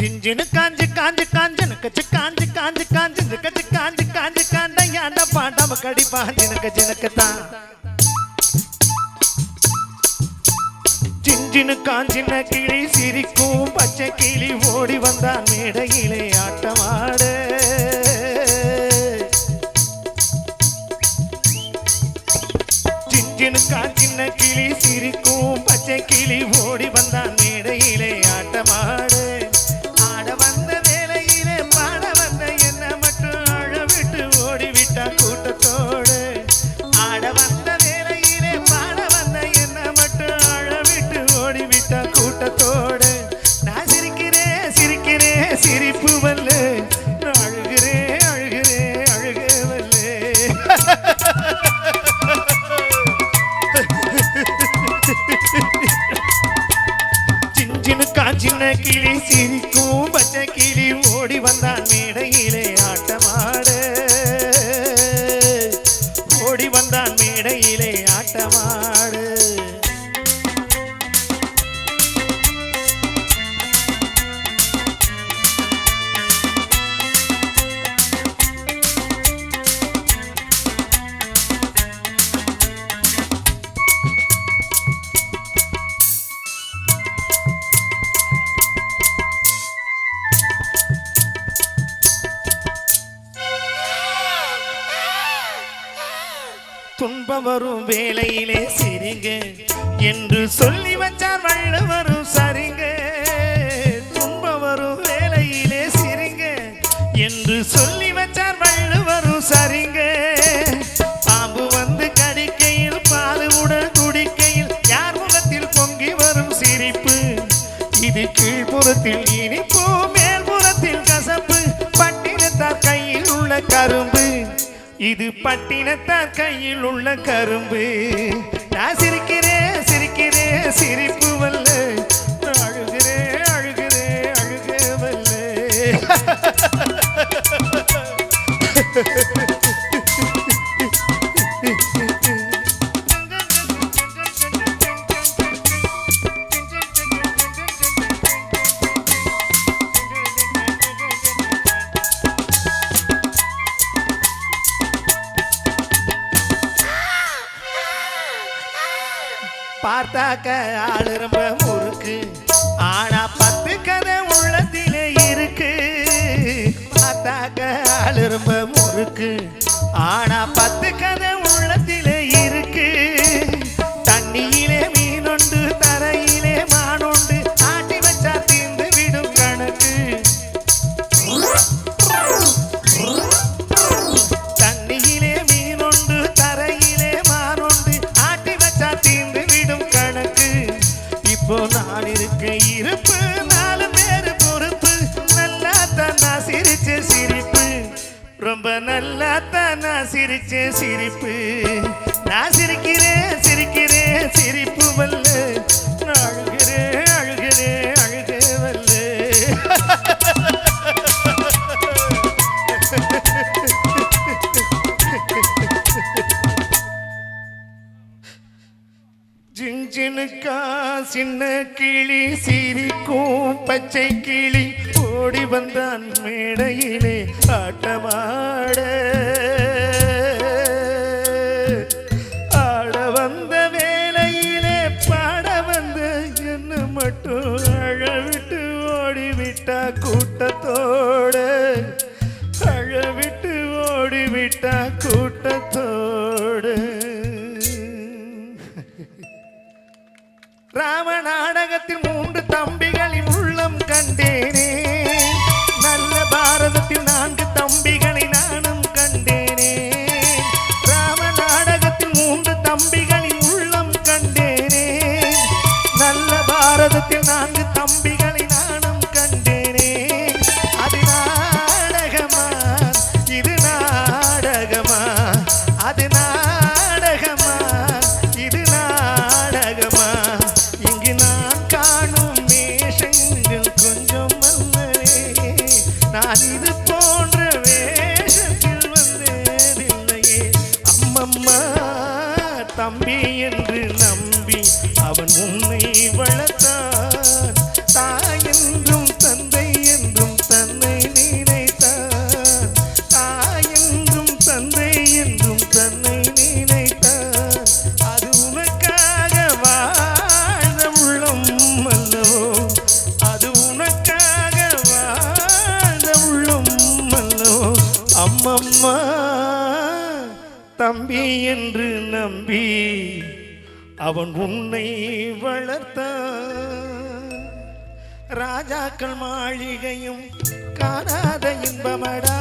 ஜிஞ்சினு காஞ்சு காஞ்சு காஞ்சு கச்சு காஞ்சு காஞ்சு காஞ்சு கச்சு காஞ்சு காஞ்சு காண்ட ஏண்ட பாண்டாம கடி பாஞ்சினுக்க ஜினுக்கத்தான் ஜிஞ்சினு காஞ்சின கிளி சிரிக்கும் பச்சை கிளி ஓடி வந்தான் மேடையிலே ஆட்டமாடு. ஜிஞ்சினு காஞ்சின கிளி சிரிக்கும் பச்சை கிளி ஓடி வந்தான் மேடையிலே ஆட்டமாடு. சின்ன கிளி சிரிக்கும் பச்சை கிளி ஓடி வந்தான் வரும் வேலையிலே சிரிங்க. என்று சொல்லி வச்சார் வள்ளுவரும் சரிங்க. இது பட்டினத்தார் கையில் உள்ள கரும்பு. நான் சிரிக்கிறேன் சிரிக்கிறேன் சிரிப்பு வல்ல. அழுகிறேன் அழுகிறேன் அழுக வல்ல. திரும்ப முறுக்கு ஆனா பத்து கதை ரொம்ப நல்லா தான் நான் சிரிச்சேன் சிரிப்பு. நான் சிரிக்கிறேன் சிரிக்கிறேன் சிரிப்பு வல்ல. நான் அழுகிறேன் அழுகிறேன் அழுக வல்ல. ஜிஞ்சினுக்கா சின்ன கிளி சிரிக்கும் பச்சை கிளி. ஓடி வந்தான் மேடையிலே ஆட்டமாட. ஆட வந்த வேலையிலே பாட வந்த என்ன மட்டும் அழவிட்டு ஓடிவிட்டா கூட்டத்தோட. அழவிட்டு ஓடிவிட்டா கூட்டத்தோடு. ராம நாடகத்தில் மூன்று நான்கு அவன் உன்னை வளர்த்த ராஜாக்கள் மாளிகையும் காணாத இன்பமடா.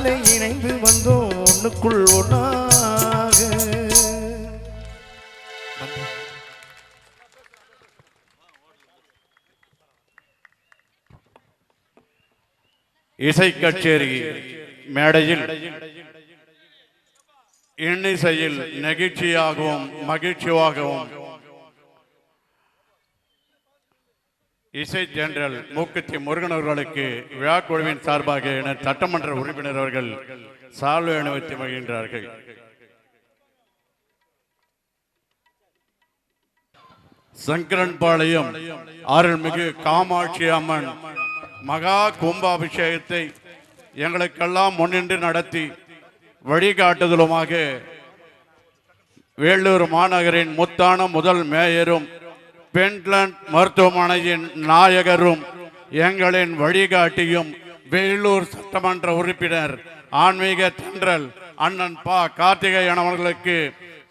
அன்பால இணைந்து வந்தோம் ஒண்ணுக்குள் ஒன்றாக இசை கச்சேரி மேடையில் இன்னிசையில் நெகிழ்ச்சியாகவும் மகிழ்ச்சியாகவும் இசை ஜெனரல் மூக்குத்தி முருகன் அவர்களுக்கு விழாக்குழுவின் சார்பாக என சட்டமன்ற உறுப்பினர் அவர்கள் சால்வை அனுபவித்து வருகின்றார்கள் சங்கரன்பாளையம் அருள்மிகு காமாட்சி அம்மன் மகா கும்பாபிஷேகத்தை எங்களுக்கெல்லாம் முன்னின்று நடத்தி வழிகாட்டுதலுமாக வேலூர் மாநகரின் முத்தான முதல் மேயரும் பெண்ட்லண்ட் மருத்துவமனையின் நாயகரும் எங்களின் வழிகாட்டியும் வேலூர் சட்டமன்ற உறுப்பினர் ஆன்மீக தென்றல் அண்ணன் பா. கார்த்திகேயன் அவர்களுக்கு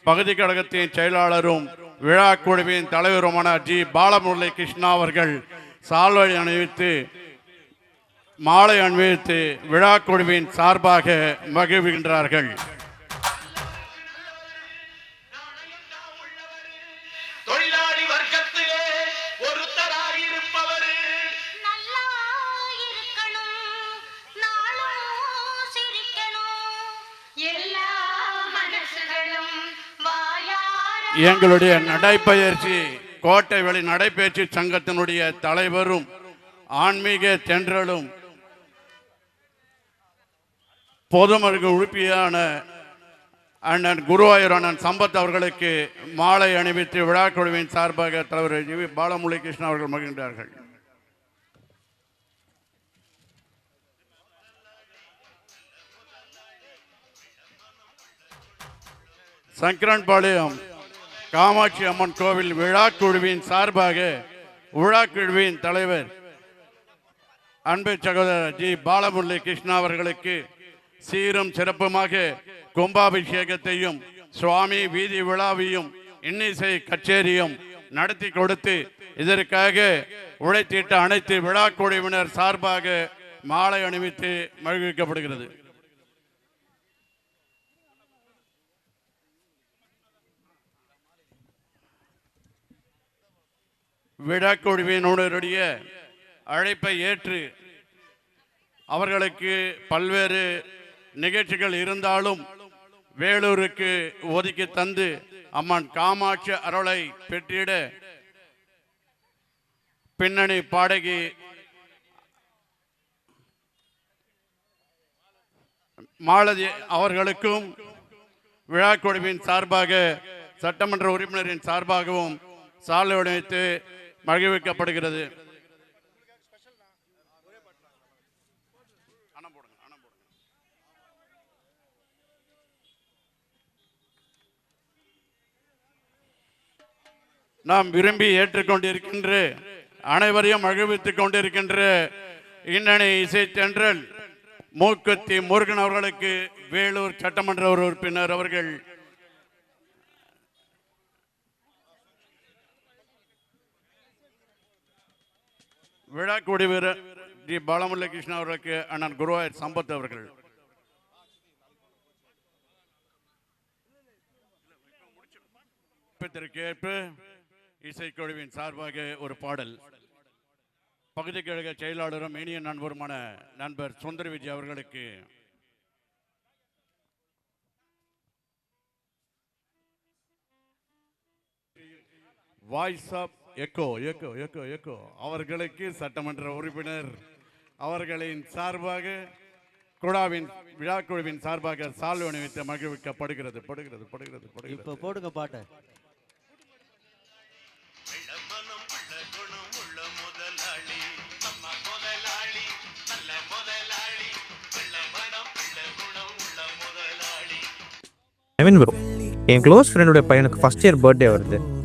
பகுதி கழகத்தின் செயலாளரும் விழா குழுவின் தலைவருமான ஜி. பாலமுரளி கிருஷ்ணா அவர்கள் சால்வை அணிவித்து மாலை அணிவித்து விழா குழுவின் சார்பாக மகிழ்கின்றார்கள் எங்களுடைய நடைப்பயிற்சி கோட்டை வெளி நடைபயிற்சி சங்கத்தினுடைய தலைவரும் ஆன்மீக தென்றலும் பொதுமர்கள் உறுப்பியான அண்ணன் குருவாயூர் அண்ணன் சம்பத் அவர்களுக்கு மாலை அணிவித்து விழா குழுவின் சார்பாக தலைவர் ஜி வி பாலமுரளி கிருஷ்ணன் அவர்கள் மகிழ்ந்தார்கள். சங்கரன்பாளையம் காமாட்சி அம்மன் கோவில் விழா குழுவின் சார்பாக விழா குழுவின் தலைவர் அன்பு சகோதரர் ஜி பாலமுரளி கிருஷ்ணா அவர்களுக்கு சீரும் சிறப்புமாக கும்பாபிஷேகத்தையும் சுவாமி வீதி விழாவையும் இன்னிசை கச்சேரியும் நடத்தி கொடுத்து இதற்காக உழைத்திட்ட அனைத்து விழா குழுவினர் சார்பாக மாலை அணிவித்து மகிழ்விக்கப்படுகிறது. விழாக்குழுவினுடைய அழைப்பை ஏற்று அவர்களுக்கு பல்வேறு நிகழ்ச்சிகள் இருந்தாலும் வேலூருக்கு ஒதுக்கி தந்து அம்மன் காமாட்சி அருளை பெற்றிட பின்னணி பாடகி மாலதி அவர்களுக்கும் விழாக்குழுவின் சார்பாக சட்டமன்ற உறுப்பினரின் சார்பாகவும் சாலை மழை வைக்கப்படுகிறது நாம் விரும்பி ஏற்றுக்கொண்டிருக்கின்ற அனைவரையும் மகிழ்வித்துக் கொண்டிருக்கின்ற இன்னணி இசை தென்றல் மூக்குத்தி முருகன் அவர்களுக்கு வேலூர் சட்டமன்ற ஒரு உறுப்பினர் அவர்கள் விழாக்குடி வீரர் டி. பாலமுல்ல கிருஷ்ணா அவர்களுக்கு அண்ணன் குருவாயூர் சம்பத் அவர்கள். விருப்பத்திற்கு இசைக்குழுவின் சார்பாக ஒரு பாடல். பகுதி கழக செயலாளரும் இனிய நண்பருமான நண்பர் சுந்தர் விஜய் அவர்களுக்கு. Voice of echo echo echo echo. அவர்களுக்கு சட்டமன்ற உறுப்பினர் அவர்களின் சார்பாக குழாவின் விழாக்குழுவின் சார்பாக சால்வை அணிவித்து மகிழ்விக்கப்படுகிறது படுகிறது படுகிறது இப்போ படுகிறது போடுங்க பாட்டை. மனம் உள்ள குணம் உள்ள முதலாளி நம்ம முதலாளி நல்ல முதலாளி வெள்ள மனம் உள்ள குணம் உள்ள முதலாளி ஐமீன் ப்ரோ என் க்ளோஸ் ஃப்ரெண்டோட பையனுக்கு ஃபர்ஸ்ட் இயர் பர்த்டே வருது.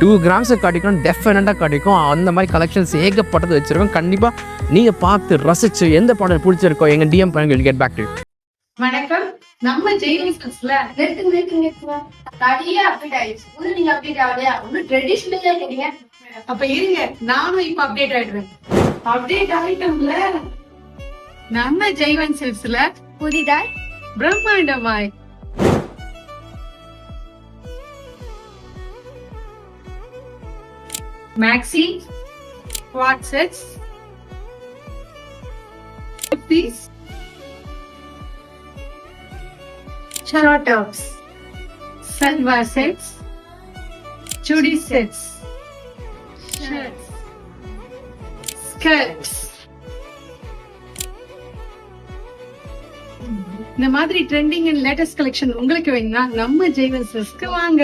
டூ கிராம்ஸை கிடைக்கும் டெஃபினட்டாக கிடைக்கும் அந்த மாதிரி கலெக்ஷன்ஸ் ஏகப்பட்டது வச்சுருக்கோம். கண்டிப்பாக நீங்கள் பார்த்து ரசிச்சு எந்த பாடல் பிடிச்சிருக்கோ எங்கள் டிஎம் பண்ணுங்க கெட் பேக் டு வணக்கம். நம்ம ஜெயிலிஸ்ல நிறுத்து நிறுத்து நிறுத்துங்க நிறைய அப்டேட் ஆயிடுச்சு. இன்னும் நீங்க அப்டேட் ஆகலையா? ஒண்ணு ட்ரெடிஷ்னலா இருக்கீங்க. அப்ப இருங்க. நானும் இப்ப அப்டேட் ஆயிடுவேன். அப்டேட் ஆயிட்டோம்ல. நம்ம ஜெய்வன் சில்ஸ்ல புதிதாய் பிரம்மாண்டமாய் maxi வாட்ஸெட்ஸ் kurtis ஷரா tops salwar sets chudi sets shirts skirts இந்த மாதிரி ட்ரெண்டிங் அண்ட் லேட்டஸ்ட் கலெக்ஷன் உங்களுக்கு வேணும்னா நம்ம ஜெய்வன் சில்ஸ்க்கு வாங்க